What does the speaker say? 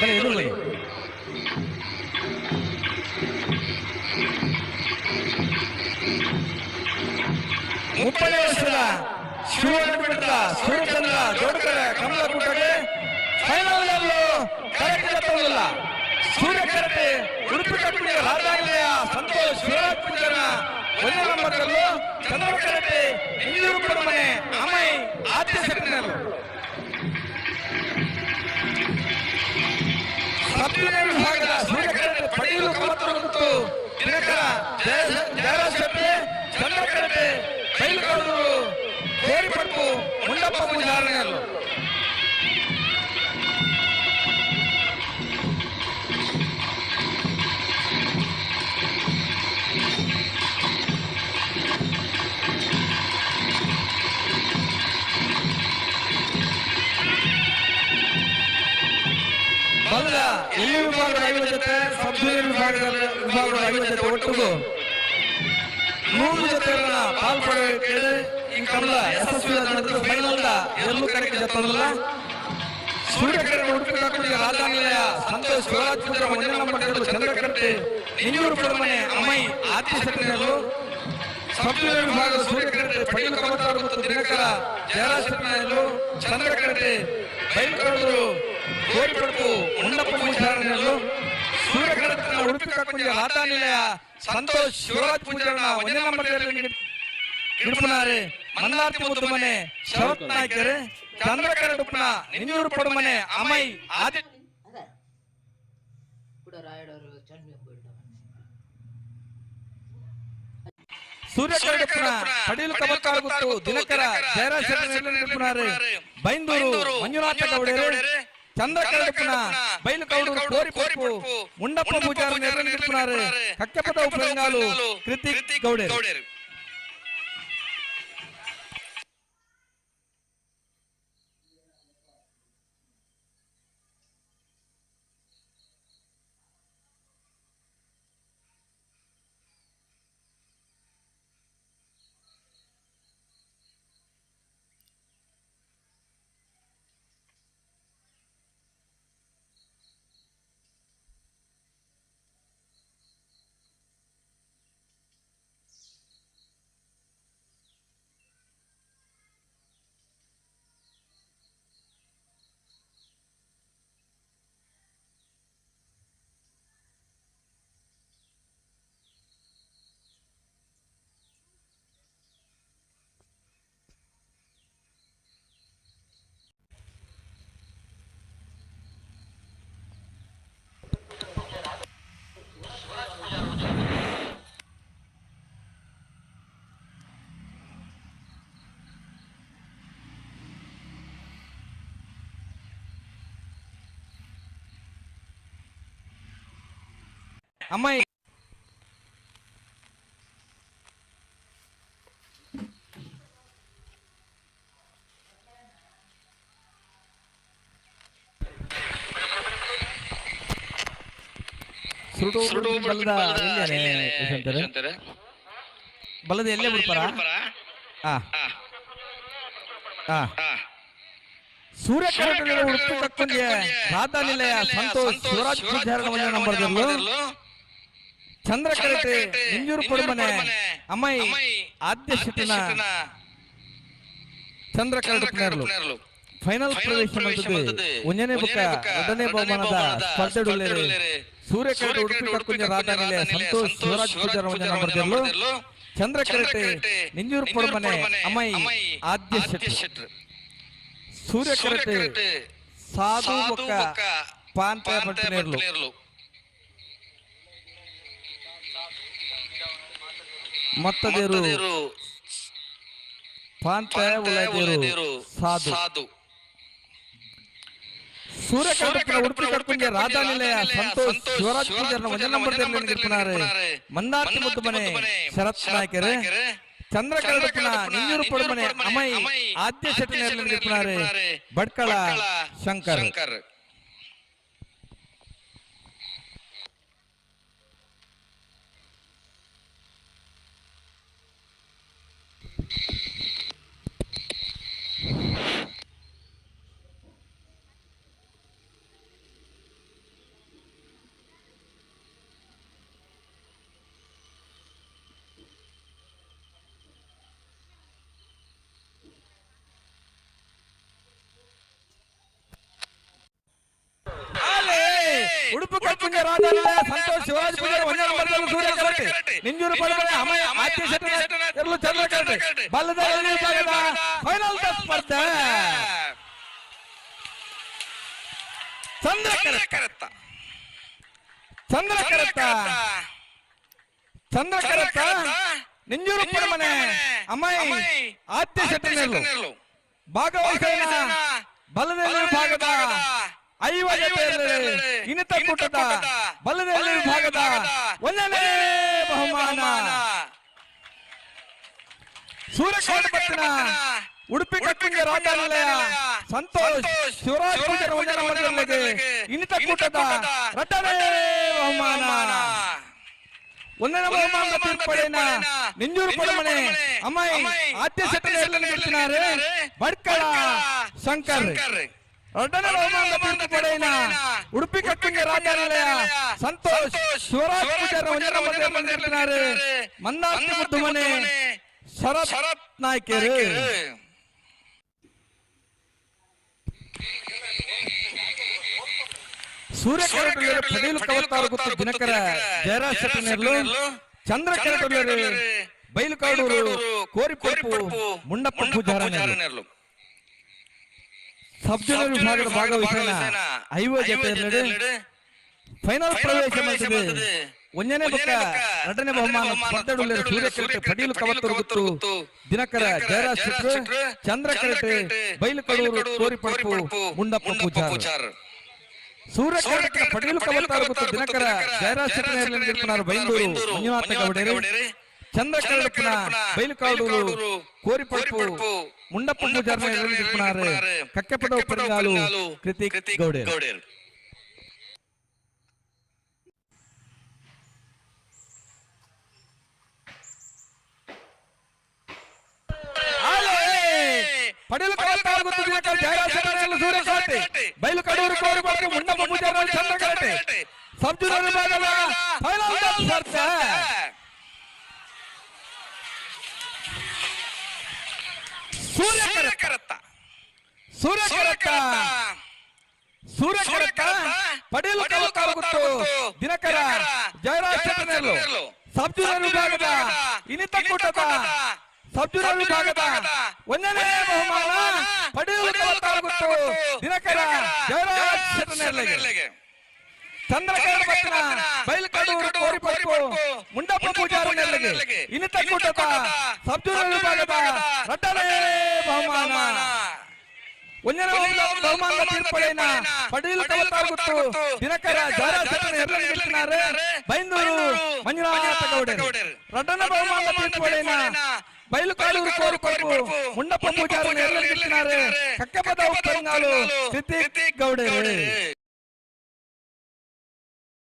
ಬನ್ನಿ, ಎದುರು ಬನ್ನಿ. ಮುಪ್ಪನೇ ವರ್ಷದ ಸೂರ್ಯಚಂದ್ರ ದೊಡ್ಡಕರೆ ಕಮಲ ಕೂಟಗೆ ಫೈನಲ್ ಕರೆಕ್ಟ್ ಕರೆಕ್ಟ್ ಉಡುಪಿ ಕಟ್ಟಿಗೆ ರಾಜಾಂಗಲೆಯ ಸಂತೋಷ್ ಶಿವರಾಜ್ ಪೂಜನ ಒಂದೇ ನಂಬರ್ಗಳು ಚಂದ್ರ ಕರೆಕ್ಟ್ ಮನೆ ಅಮೈ ಆದ್ಯ ವಿಭಾಗದ ಸೂರ್ಯಕರಣೆ ಪಡೆಯಲು ಕಮತ್ತರು ಮತ್ತು ದಿನಕರ ಜಯರಾಜ್ ಶೆಟ್ಟಿ ಚಂದ್ರಕರಣೆ ಬೈಲುಗಾರರು ಸೇರಿಪಟ್ಟು ಮುಂಡಪ್ಪ ಪೂಜಾರರು ಇಲ್ಲಿ ವಿಭಾಗದ ಐವತ್ತು ಜೊತೆ ಸಬ್ ಜೂನಿಯರ್ ವಿಭಾಗದ ವಿಭಾಗದ ಐವತ್ತು ಜೊತೆ ಒಟ್ಟಿಗೂ ನೂರು ಜೊತೆಗಳನ್ನ ಪಾಲ್ಪಡಬೇಕು ಈ ಕಮಲ ಯಶಸ್ವಿ ಫೈನಲ್ ಎಲ್ಲೂ ಕರೆಕ್ಟ್ ಜೊತ್ತಲ್ಲ ಸೂರ್ಯಕಿರಣ ಕಾಕುಡಿಯ ರಾಜಧಾನಿಯ ಸಂತೋಷ್ ಶಿವರಾಜ್ ಪುತ್ರ ಒಂದೇ ನಂಬರ್ ಎರಡು ಚಂದ್ರಕಟ್ಟೆ ನಿಂಜೂರು ಪುರಮನೆ ಅಮ್ಮೈ ಆದ್ಯ ಸೆಟ್ಟಿನರು ಸಬ್ಜಿನ ವಿಭಾಗದ ಸೂರ್ಯಕರಣೆ ಪಡೆಯಲು ಕಮತಾರು ಮತ್ತು ದಿನಕರ ಜಯರಾಜ್ ಚಂದ್ರಕಟ್ಟೆ ಬೈಲ್ಕರದರು ಸೂರ್ಯಕರಣೆ ಉಡುಪಿ ಸಂತೋಷ್ ಶಿವರಾಜ್ ಪೂಜಾರನ ಮನ್ನಾರ್ತಿ ಮುದ್ದು ಮನೆ ಶರತ್ ನಾಯ್ಕರೆ ಚಂದ್ರಕರ ಡುಪ್ಪನ ನಿಂಜೂರು ಪಡು ಮನೆ ಅಮೈ ಆದಿ ಅದೇ. ಕೂಡ ರಾಯಡವರು ಚಂಡಿ ಬಿಡ್ಡ ಸೂರ್ಯಕರ ಡುಪ್ಪನ ಪಡೀಲು ಕಬಕ್ಕಾಗುತ್ತು ದಿನಕರ ಜಯರಾಜ್ ಬೈಂದೂರು ಮಂಜುನಾಥ ಗೌಡರೆ. ಚಂದ್ರಕರ ಡುಪ್ಪನ ಬೈಲು ಕೌಡೂರು ಕೋರಿ ಪೊಪ್ಪು ಮುಂಡಪ್ಪ ಪೂಜಾರ ನಿಡುಪನಾರೆ ಕಕ್ಕಪದ ಬಲದ ಯಶವಂತರು? ಬಲದ ಎಲ್ಲೇ ಬಿಡ್ತಾರ ಹಾ. ಹಾ. ಸೂರ್ಯ ಕರ್ನಾಟಕದ ಉಡುಪಿ ತಕ್ಕಂಗೆ ರಾಧಾ ನಿಲಯ ಸಂತೋಷ್ ಶಿವರಾಜ್ ನಂಬರ್ದಲ್ಲೂ ಚಂದ್ರ ಕರೆಟೆ ಇಂಜೂರು ಪಡುಮನೆ ಅಮ್ಮೈ ಆದ್ಯ ಶಿಟನ ಚಂದ್ರ ಕರಡುಪನೇರ್ಲು ಫೈನಲ್ ಪ್ರವೇಶ ಒಂಜನೇ ಬುಕ್ಕ ಎರಡನೇ ಬಹುಮಾನದ ಸ್ಪರ್ಧೆಡುಲ್ಲೇರೆ ಸೂರ್ಯ ಕರೆಟೆ ಉಡುಪಿ ತಕ್ಕಂಗೆ ರಾಧಾನಿಲೆ ಸಂತೋಷ್ ಶಿವರಾಜ್ ಪೂಜಾರ ಮನೆ ನಂಬರ್ದಲ್ಲೂ ಚಂದ್ರ ಕರೆಟೆ ನಿಂಜೂರು ಅಮ್ಮೈ ಆದ್ಯ ಶೆಟ್ರು ಸೂರ್ಯ ಕರೆಟೆ ಸಾಧು ಬೊಕ್ಕ ಪಾಂತ ಪಟ್ಟಿನೇರ್ಲು ಮತ್ತದೇರು ಪಾಂತ ಉಳದೇರು ಸಾಧು. ಸೂರ್ಯ ಕರ್ನಾಟಕ ಉಡುಪಿ ಕಟ್ಕೊಂಡೆ ರಾಧಾ ನಿಲಯ ಸಂತೋಷ್ ಶಿವರಾಜ್ ಪೂಜಾರನ ಒಂದೇ ನಂಬರ್ ನಿರ್ಪುನಾರೆ ಮಂದಾರ್ತಿ ಮುದ್ದು ಮನೆ ಶರತ್ ನಾಯ್ಕರೆ ಚಂದ್ರ ಕರ್ನಾಟಕನ ನಿಂಜೂರು ಪಡುಮನೆ ಅಮೈ ಆದ್ಯ ಶೆಟ್ಟಿ ನಿರ್ಪುನಾರೆ ಬಡ್ಕಳ ಶಂಕರ್. ಉಡುಪು ರಾಜಾಲಯ ಸಂತೋಷ್ ಶಿವರಾಜ್ ಪೂಜಾರಿ ಒಂದೇ ನಂಬರ್ದಲ್ಲಿ ಸೂರ್ಯ ಕರಟೆ ನಿಂಜೂರು ಪಡೆದರೆ ಅಮಯ ಆದ್ಯ ಶೆಟ್ಟಿ ಎರಲು ಚಂದ್ರ ಕರಟೆ ಬಲ್ಲದ ವಿಭಾಗದ ಫೈನಲ್ ಸ್ಪರ್ಧೆ. ಚಂದ್ರ ಕರಟ ಚಂದ್ರ ನಿಂಜೂರು ಪರಮನೆ ಅಮೈ ಆದ್ಯ ಶೆಟ್ಟಿ ಭಾಗವಹಿಸಿದ ಬಲದಲ್ಲಿ ವಿಭಾಗದ ಐವತ್ತೇಳರಲ್ಲಿ ಇನಿತ ಕೂಟದ ಬಲದಲ್ಲಿ ವಿಭಾಗದ ಒಂದನೇ ಬಹುಮಾನ ಸೂರ್ಯಕಾಂತ ಪಟ್ಟಣ ಉಡುಪಿ ಕಟ್ಟಿಂಗ ರಾಜಾಲಯ ಸಂತೋಷ್ ಶಿವರಾಜ್ ಪೂಜಾರ ಒಂದನೇ ಮಂಡಳಿಗೆ ಇನಿತ ಕೂಟದ ಎರಡನೇ ಬಹುಮಾನ ಒಂದನೇ ಬಹುಮಾನದ ತೀರ್ಪಡೆಯನ್ನ ನಿಂಜೂರು ಪಡಮನೆ ಅಮ್ಮಾಯಿ ಆದ್ಯ ಶೆಟ್ಟನಲ್ಲಿ ನಿಲ್ಲಿಸಿದ್ದಾರೆ ಬಡ್ಕಳ ಶಂಕರ್ ಎರಡನೇ ಬಹುಮಾನದ ತೀರ್ಪಡೆಯನ್ನ ಉಡುಪಿ ಕಟ್ಟಿಂಗ ರಾಜಾಲಯ ಸಂತೋಷ್. ಶಿವರಾಜ್ ಪೂಜಾರ ಮಂದಾರ್ತಿ ಮುದ್ದುಮನೆ. ಶರತ್ ನಾಯ್ಕರು. ಸೂರ್ಯಕಿರಣದಲ್ಲಿ ಪಡೀಲು ಕವತ್ತಾರು ಗೊತ್ತು ದಿನಕರ. ಜಯರಾಜ್ ಶೆಟ್ಟಿನೆರ್ಲು ಚಂದ್ರ ಕಿರಣದಲ್ಲಿ ಬೈಲುಕಾಡೂರು. ಕೋರಿಪಪ್ಪು ಮುಂಡಪ್ಪ ಪೂಜಾರನೆರ್ಲು ಸಬ್ ಜೂನಿಯರ್ ವಿಭಾಗದ ಭಾಗವಹಿಸೋಣ. ಐವ ಜೊತೆ ಫೈನಲ್ ಪ್ರವೇಶ ಮಾಡಿದೆ ಒಂದನೇ ಪಕ್ಕ ಎರಡನೇ ಬಹುಮಾನ ಸ್ಪರ್ಧೆಡುಳ್ಳಿರ ಸೂರ್ಯಕಿರಟೆ ಪಡೀಲು ಕವತ್ತರು ಗೊತ್ತು. ದಿನಕರ ಜಯರಾಜ್ ಬೈಲು ಚಂದ್ರ ಕಿರಟೆ ಬೈಲುಕಡೂರು ಕೋರಿಪಪ್ಪು ಮುಂಡಪ್ಪ ಪೂಜಾರ. ಸೂರ್ಯಕಿರಣಕ್ಕೆ ಪಡೀಲು ಕವತ್ತಾರು ಗೊತ್ತು ದಿನಕರ ಜಯರಾಜ್ ನಿಲ್ಪನಾರು ಬೈಂದೂರು ಮಂಜುನಾಥ ಗೌಡರು. ಚಂದ್ರ ಬೈಲು ಬೈಲುಕಾಡೂರು ಕೋರಿಪಪ್ಪು ಮುಂಡಪ್ಪ ಪೂಜಾರನ ನಿಲ್ಪನಾರು ಕಕ್ಕೆಪಡ ಪೆರಂಗಾಲು ಕೃತಿಕ್ ಗೌಡರು ಪಡೀಲು ಕವತ್ತಾರು ಗೊತ್ತು ದಿನಕರ ಜಯರಾಜ್ ಶೆಟ್ಟಿನಲ್ಲಿ ಸೂರ್ಯ ಕಾಟೆ ಬೈಲು ಕಡೂರು ಕೋರಿಪಪ್ಪು ಮುಂಡಪ್ಪ ಪೂಜಾರ ಚಂದ್ರ ಕರಟೆ ಸಬ್ ಜೂನಿಯರ್ ವಿಭಾಗದ ಫೈನಲ್ ಸ್ಪರ್ಧೆ ಸೂರ್ಯಕರತ್ತ. ಸೂರ್ಯಕರತ್ತ. ಸೂರ್ಯಕರತ್ತ. ಪಡೆಯಲು ಕವತ್ತಾರು ಗೊತ್ತು ದಿನಕರ. ಜಯರಾಜ್ ಶೆಟ್ಟಿನೆಲ್ಲು ಸಬ್ ಜೂನಿಯರ್ ವಿಭಾಗದ. ಇನಿತ ಕೂಟದ. ಸಬ್ ಜೂನಿಯರ್ ವಿಭಾಗದ. ಒಂದನೇ ಬಹುಮಾನ. ಪಡೆಯಲು ಕವತ್ತಾರು ಗೊತ್ತು ದಿನಕರ. ಜಯರಾಜ್ ಶೆಟ್ಟಿನೆಲ್ಲಿಗೆ ಚಂದ್ರಕಾಂತ ಪಟ್ಟಣ ಬೈಲ್ಕಡೂರು ಕೋರಿಪಪ್ಪು ಮುಂಡಪ್ಪ ಪೂಜಾರ ನೆಲ್ಲಿಗೆ ಇನಿತ ಕೂಟದ ಸಬ್ ಜೂನಿಯರ್ ವಿಭಾಗದ ಎರಡನೇ ಬಹುಮಾನ. ಒಂದನೇ ಬಹುಮಾನ- ಬಹುಮಾನದ ತೀರ್ಪಡೆಯನ್ನ ಪಡೀಲು ಕವತ್ತಾರು ದಿನಕರ ಎರಡನೇ ಬೈಂದೂರು ಮಂಜುನಾಥ ಗೌಡರು ಎರಡನೇ ಬಹುಮಾನದ ತೀರ್ಪಡೆಯನ್ನ ಬೈಲುಕಾಡೂರು ಕೋರಿಪಪ್ಪು ಮುಂಡಪ್ಪ ಪೂಜಾರ ಕಕ್ಕಪದ ಗೌಡರು.